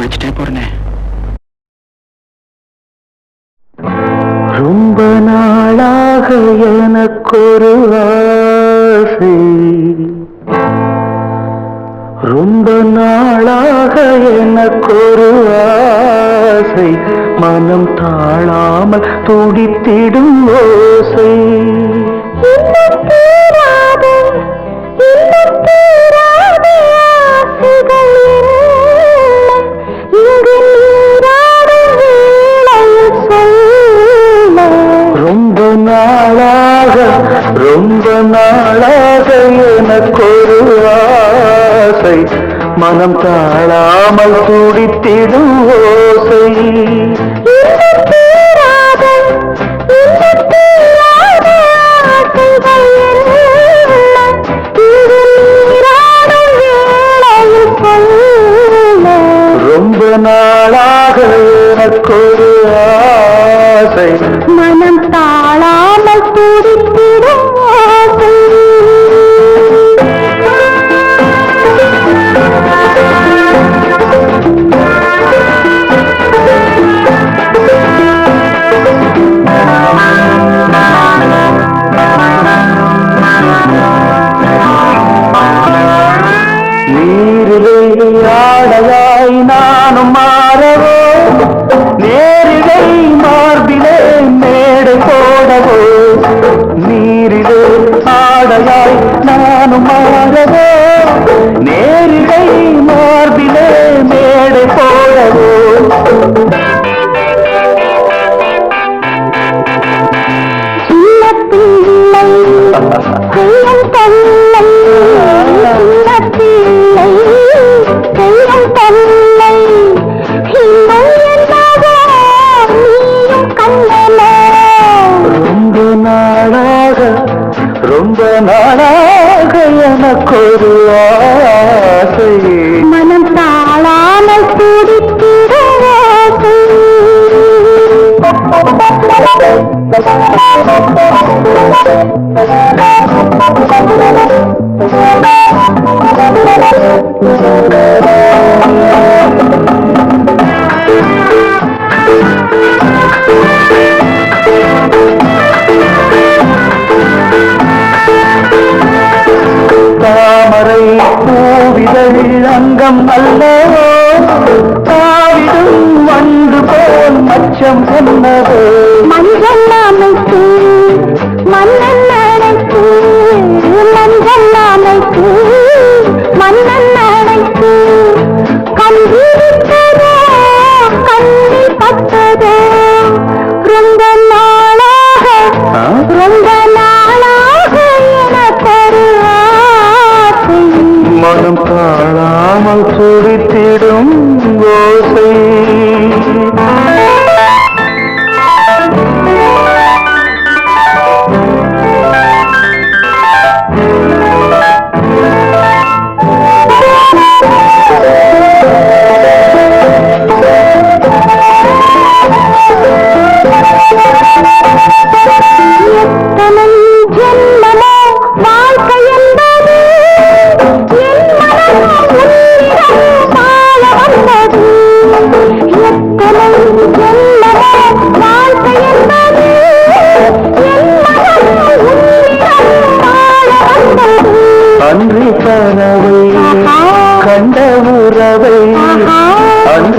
குளிச்சுட்டே போறேனே. ரொம்ப நாளாக எனக்கொரு ஆசை. ரொம்ப நாளாக எனக்கொரு ஆசை. மனம் தாழாமல் துடித்திடும் ஓசை. ரொம்ப நாளாக எனக்கொரு ஆசை. மனம் தாழாமல் துடித்திடும் ஓசை. ரொம்ப நாளாக எனக்கொரு ஆசை. மனம் நாளாக ரொம்ப நாளாக எனக்கொரு தாமரை பூவிதழ் அங்கம் அல்லவோ தாவிடும் வண்டு போல் மச்சம் சொன்னதோ மஞ்சள் அமைத்து மன்னன் அழைத்து மஞ்சள் அமைத்து மன்னன் அழைத்து கண்டிருக்கிறதோ கண்ணில் பட்டதோ ரொம்ப நாளாக? ரொம்ப நாளாக எனக்கொரு ஆசை. மனம் தாழாமல் துடித்திடும் ஓசை.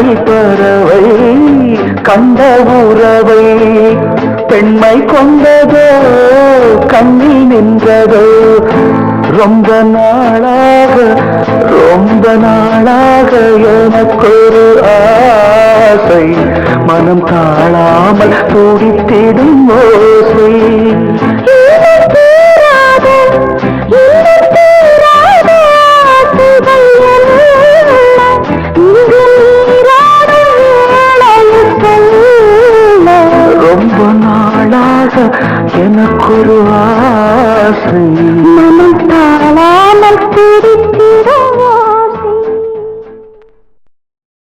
பறவை கண்ட உறவை பெண்மை கொண்டதோ கண்ணில் நின்றதோ ரொம்ப நாளாக ரொம்ப நாளாக எனக்கொரு ஆசை. மனம் தாழாமல் துடித்திடும் ஓசை. எனக்கொரு ஆசை. மனம் தாழாமல்